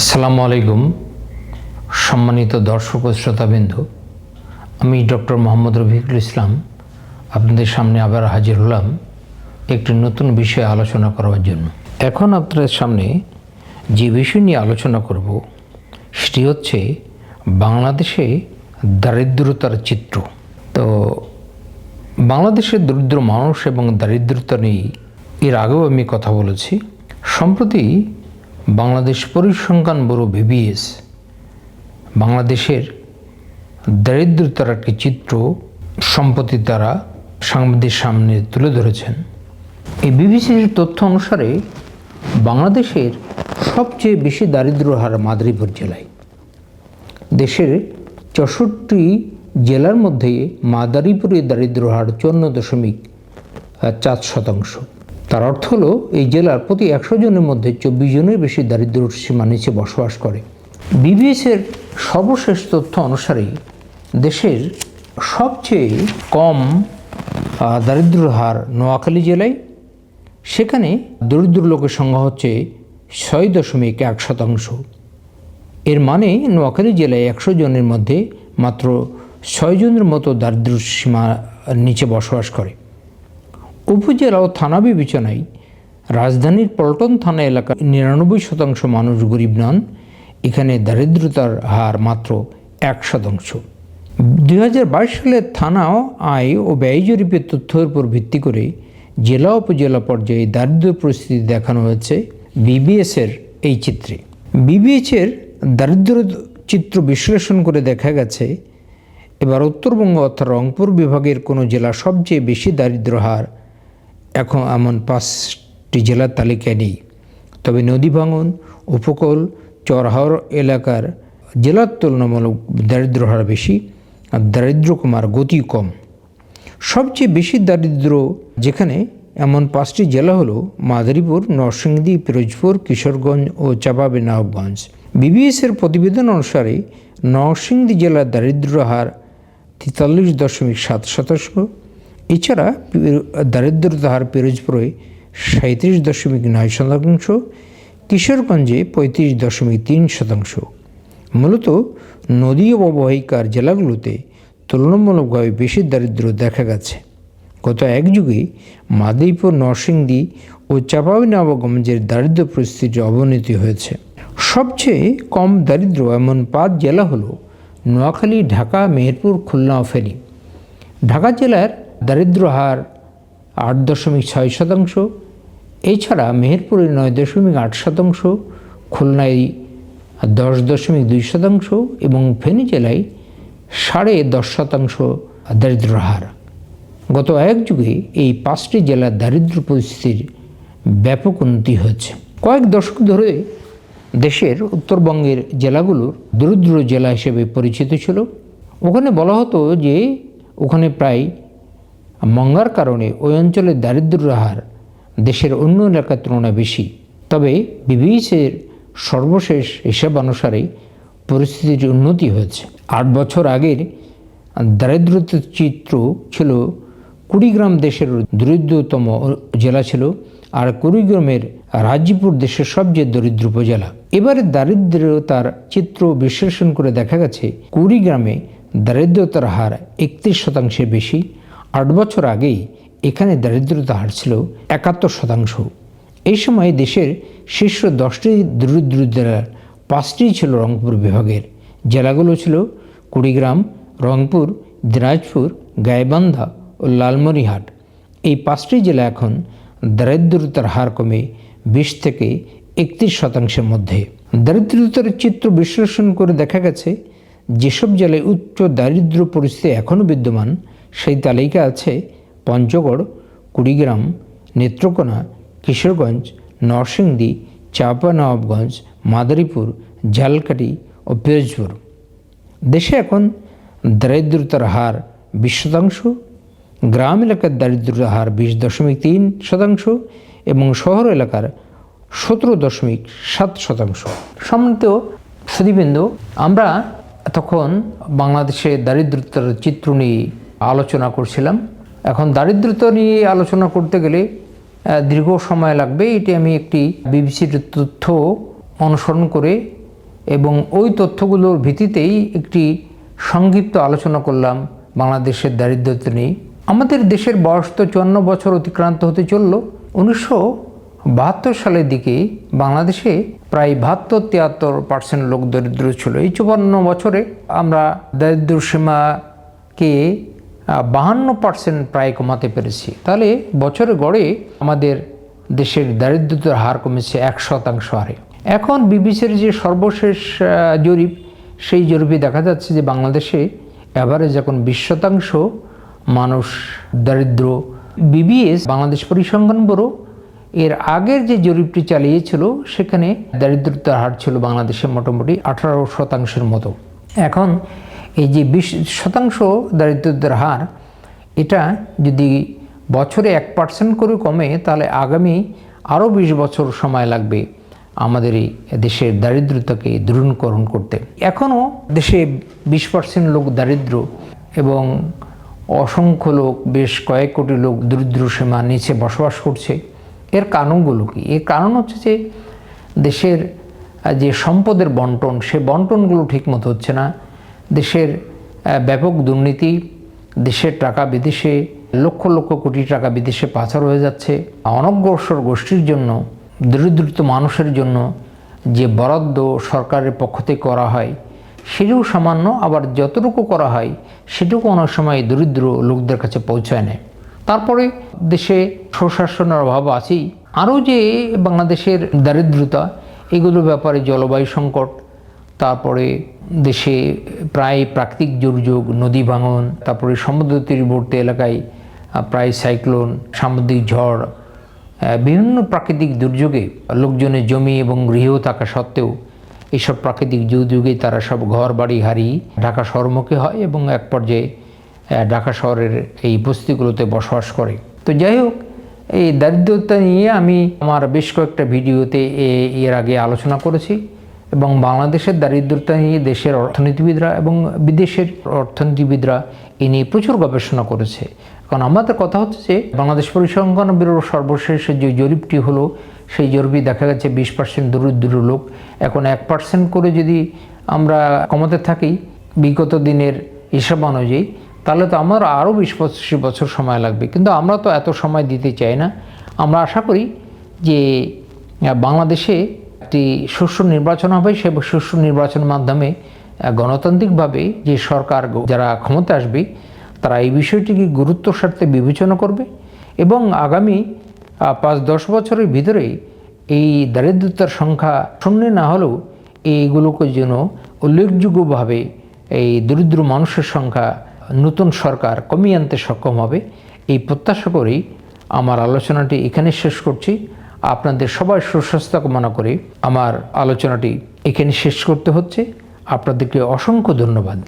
আসসালামু আলাইকুম, সম্মানিত দর্শক ও শ্রোতাবিন্দু। আমি ডক্টর মোহাম্মদ রফিকুল ইসলাম, আপনাদের সামনে আবার হাজির হলাম একটি নতুন বিষয়ে আলোচনা করার জন্য। এখন আপনাদের সামনে যে বিষয় নিয়ে আলোচনা করব, সেটি হচ্ছে বাংলাদেশে দারিদ্রতার চিত্র। তো বাংলাদেশের দরিদ্র মানুষ এবং দারিদ্রতা নিয়ে এর আগেও আমি কথা বলেছি। সম্প্রতি বাংলাদেশ পরিসংখ্যান ব্যুরো ভিবিএস বাংলাদেশের দারিদ্রতার একটি চিত্র সম্প্রতি তারা সাংবাদিক সামনে তুলে ধরেছেন। এই বিবিসির তথ্য অনুসারে বাংলাদেশের সবচেয়ে বেশি দারিদ্র হার মাদারীপুর জেলায়। দেশের চৌষট্টি জেলার মধ্যে মাদারীপুরের দারিদ্র হার চুয়ান্ন দশমিক চার শতাংশ। তার অর্থ হলো, এই জেলার প্রতি একশো জনের মধ্যে চব্বিশ জনের বেশি দারিদ্র সীমা নিচে বসবাস করে। বিবিএসের সর্বশেষ তথ্য অনুসারে দেশের সবচেয়ে কম দারিদ্র হার নোয়াখালী জেলায়। সেখানে দরিদ্র লোকের সংখ্যা হচ্ছে ছয় দশমিক এক শতাংশ। এর মানে নোয়াখালী জেলায় একশো জনের মধ্যে মাত্র ছয় জনের মতো দারিদ্র সীমা নিচে বসবাস করে। উপজেলা ও থানা বিবেচনায়। রাজধানীর পল্টন থানা এলাকার নিরানব্বই শতাংশ মানুষ গরিব নন। এখানে দারিদ্রতার হার মাত্র এক শতাংশ। দু হাজার বাইশ সালের থানা আয় ও ব্যয় জরিপের তথ্যের উপর ভিত্তি করে জেলা উপজেলা পর্যায়ে দারিদ্র পরিস্থিতি দেখানো হয়েছে বিবিএসের এই চিত্রে। বিবিএসের দারিদ্র চিত্র বিশ্লেষণ করে দেখা গেছে, এবার উত্তরবঙ্গ অর্থাৎ রংপুর বিভাগের কোনো জেলা সবচেয়ে বেশি দারিদ্র হার এখন এমন পাঁচটি জেলার তালিকায় নেই। তবে নদী ভাঙন, উপকূল, চরহাওর এলাকার জেলার তুলনামূলক দারিদ্র হার বেশি আর দারিদ্র কমার গতি কম। সবচেয়ে বেশি দারিদ্র যেখানে এমন পাঁচটি জেলা হলো মাদারীপুর, নরসিংদী, পিরোজপুর, কিশোরগঞ্জ ও চাপাবে নবাবগঞ্জ বিবিএসের প্রতিবেদন অনুসারে নরসিংদী জেলার দারিদ্র হার তেতাল্লিশ দশমিক সাত শতাংশ এছাড়া দারিদ্রতা হার পিরোজপুরে সাঁত্রিশ দশমিক নয় শতাংশ, কিশোরগঞ্জে পঁয়ত্রিশ দশমিক তিন শতাংশ। মূলত নদী ও অববাহিকার জেলাগুলোতে তুলনামূলকভাবে বেশি দারিদ্র দেখা গেছে। গত এক যুগে মাদারীপুর, নরসিংদী ও চাঁপাইনবাবগঞ্জের দারিদ্র পরিস্থিতির অবনতি হয়েছে। সবচেয়ে কম দারিদ্র এমন পাঁচ জেলা হলো নোয়াখালী, ঢাকা, মেহেরপুর, খুলনা ও ফেনী। ঢাকা জেলার দারিদ্র হার আট দশমিক ছয় শতাংশ। এছাড়া মেহেরপুরে নয় দশমিক আট শতাংশ, খুলনায় দশ দশমিক দুই শতাংশ এবং ফেনী জেলায় সাড়ে দশ শতাংশ দারিদ্র হার গত এক যুগে এই পাঁচটি জেলার দারিদ্র পরিস্থিতির ব্যাপক উন্নতি হয়েছে। কয়েক দশক ধরে দেশের উত্তরবঙ্গের জেলাগুলোর দরিদ্র জেলা হিসেবে পরিচিত ছিল। ওখানে বলা হতো যে, ওখানে প্রায় মঙ্গার কারণে ওই অঞ্চলের দারিদ্র হার দেশের অন্য এলাকার তুলনায় বেশি। তবে বিবিএসের সর্বশেষ হিসাব অনুসারে পরিস্থিতির উন্নতি হয়েছে। আট বছর আগের দারিদ্রতার চিত্র ছিল কুড়িগ্রাম দেশের দরিদ্রতম জেলা ছিল আর কুড়িগ্রামের রাজ্যপুর দেশের সবচেয়ে দরিদ্র উপজেলা। এবারে দারিদ্রতার চিত্র বিশ্লেষণ করে দেখা গেছে, কুড়িগ্রামে দারিদ্রতার হার একত্রিশ শতাংশের বেশি আট বছর আগেই এখানে দারিদ্রতা হার ছিল একাত্তর শতাংশ। এই সময় দেশের শীর্ষ দশটি দরিদ্র জেলার পাঁচটি ছিল রংপুর বিভাগের। জেলাগুলো ছিল কুড়িগ্রাম, রংপুর, দিনাজপুর, গাইবান্ধা ও লালমনিরহাট। এই পাঁচটি জেলা এখন দারিদ্রতার হার কমে বিশ থেকে একত্রিশ শতাংশের মধ্যে। দারিদ্রতার চিত্র বিশ্লেষণ করে দেখা গেছে, যেসব জেলায় উচ্চ দারিদ্র পরিস্থিতি এখনও বিদ্যমান সেই তালিকা আছে পঞ্চগড়, কুড়িগ্রাম, নেত্রকোনা, কিশোরগঞ্জ, নরসিংদী, চাঁপানবাবগঞ্জ, মাদারীপুর, ঝালকাঠি ও পিরোজপুর। দেশে এখন দারিদ্রতার হার বিশ শতাংশ, গ্রাম এলাকার দারিদ্রতার হার বিশ দশমিক তিন শতাংশ এবং শহর এলাকার সতেরো দশমিক সাত শতাংশ। সম্মানিত সুদীবৃন্দ আমরা তখন বাংলাদেশে দারিদ্রতার চিত্র নিয়ে আলোচনা করছিলাম। এখন দারিদ্রতা নিয়ে আলোচনা করতে গেলে দীর্ঘ সময় লাগবে। এটি আমি একটি বিবিসির তথ্য অনুসরণ করে এবং ওই তথ্যগুলোর ভিত্তিতেই একটি সংক্ষিপ্ত আলোচনা করলাম বাংলাদেশের দারিদ্রতা নিয়ে। আমাদের দেশের বয়স তো চুয়ান্ন বছর অতিক্রান্ত হতে চলল। উনিশশো বাহাত্তর সালের দিকে বাংলাদেশে প্রায় বাহাত্তর, তিয়াত্তর পার্সেন্ট লোক দরিদ্র ছিল। এই চুয়ান্ন বছরে আমরা দারিদ্র সীমাকে বাহান্ন পার্সেন্ট প্রায় কমাতে পেরেছি। তাহলে বছরে গড়ে আমাদের দেশের দারিদ্রতার হার কমেছে এক শতাংশ হারে। এখন বিবিসির যে সর্বশেষ জরিপ, সেই জরিপে দেখা যাচ্ছে যে বাংলাদেশে অ্যাভারেজ এখন বিশ শতাংশ মানুষ দারিদ্র। বিবিএস বাংলাদেশ পরিসংখ্যান ব্যুরো এর আগের যে জরিপটি চালিয়েছিল, সেখানে দারিদ্রতার হার ছিল বাংলাদেশে মোটামুটি আঠারো শতাংশের মতো। এখন এই যে বিশ শতাংশ দারিদ্রতার হার, এটা যদি বছরে এক পার্সেন্ট করে কমে, তাহলে আগামী আরও বিশ বছর সময় লাগবে আমাদের এই দেশের দারিদ্রতাকে দূরীকরণ করতে। এখনও দেশে বিশ পার্সেন্ট লোক দারিদ্র এবং অসংখ্য লোক, বেশ কয়েক কোটি লোক দরিদ্র সীমার নিচে বসবাস করছে। এর কারণগুলো কি? এর কারণ হচ্ছে যে দেশের যে সম্পদের বন্টন, সে বন্টনগুলো ঠিকমতো হচ্ছে না। দেশের ব্যাপক দুর্নীতি, দেশের টাকা বিদেশে, লক্ষ লক্ষ কোটি টাকা বিদেশে পাচার হয়ে যাচ্ছে। অনগ্রসর গোষ্ঠীর জন্য, দরিদ্রত মানুষের জন্য যে বরাদ্দ সরকারের পক্ষ থেকে করা হয়, সেটাও সামান্য, আবার যতটুকু করা হয়, সেটুকু অনেক সময় দরিদ্র লোকদের কাছে পৌঁছায় নেয়। তারপরে দেশে সুশাসনের অভাব আছেই। আরও যে বাংলাদেশের দারিদ্রতা, এগুলোর ব্যাপারে জলবায়ু সংকট তারপরে দেশে প্রায় প্রাকৃতিক দুর্যোগ, নদী ভাঙন, তারপরে সমুদ্র তীরবর্তী এলাকায় প্রায় সাইক্লোন, সামুদ্রিক ঝড় বিভিন্ন প্রাকৃতিক দুর্যোগে লোকজনের জমি এবং গৃহ থাকা সত্ত্বেও এসব প্রাকৃতিক দুর্যোগে তারা সব ঘর বাড়ি হারিয়ে ঢাকা শহরমুখী হয় এবং এক পর্যায়ে ঢাকা শহরের এই বস্তিগুলোতে বসবাস করে। তো যাই হোক, এই দারিদ্রতা নিয়ে আমি আমার বেশ কয়েকটা ভিডিওতে এর আগে আলোচনা করেছি। এবং বাংলাদেশের দারিদ্রতা নিয়ে দেশের অর্থনীতিবিদরা এবং বিদেশের অর্থনীতিবিদরা এ নিয়ে প্রচুর গবেষণা করেছে। কারণ আমাদের কথা হচ্ছে যে বাংলাদেশ পরিসংখ্যান ব্যুরোর সর্বশেষ যে জরিপটি হলো, সেই জরিপে দেখা গেছে বিশ পার্সেন্ট দরিদ্র লোক। এখন এক পার্সেন্ট করে যদি আমরা কমাতে থাকি বিগত দিনের হিসাব অনুযায়ী, তাহলে তো আমার আরও বিশ পঁচিশ বছর সময় লাগবে। কিন্তু আমরা তো এত সময় দিতে চাই না। আমরা আশা করি যে বাংলাদেশে একটি সুষ্ঠ নির্বাচন হবে, সে সুষ্ঠু নির্বাচনের মাধ্যমে গণতান্ত্রিকভাবে যে সরকার যারা ক্ষমতা আসবে, তারা এই বিষয়টিকে গুরুত্বর সাথে বিবেচনা করবে এবং আগামী পাঁচ দশ বছরের ভিতরে এই দারিদ্রতার সংখ্যা শূন্য না হলেও এইগুলোকে যেন উল্লেখযোগ্যভাবে এই দরিদ্র মানুষের সংখ্যা নতুন সরকার কমিয়ে আনতে সক্ষম হবে, এই প্রত্যাশা করেই আমার আলোচনাটি এখানে শেষ করছি। আপনাদের সবাই সুস্বাস্থ্য কামনা করে। আমার আলোচনাটি এখানে শেষ করতে হচ্ছে। আপনাদেরকে অসংখ্য ধন্যবাদ।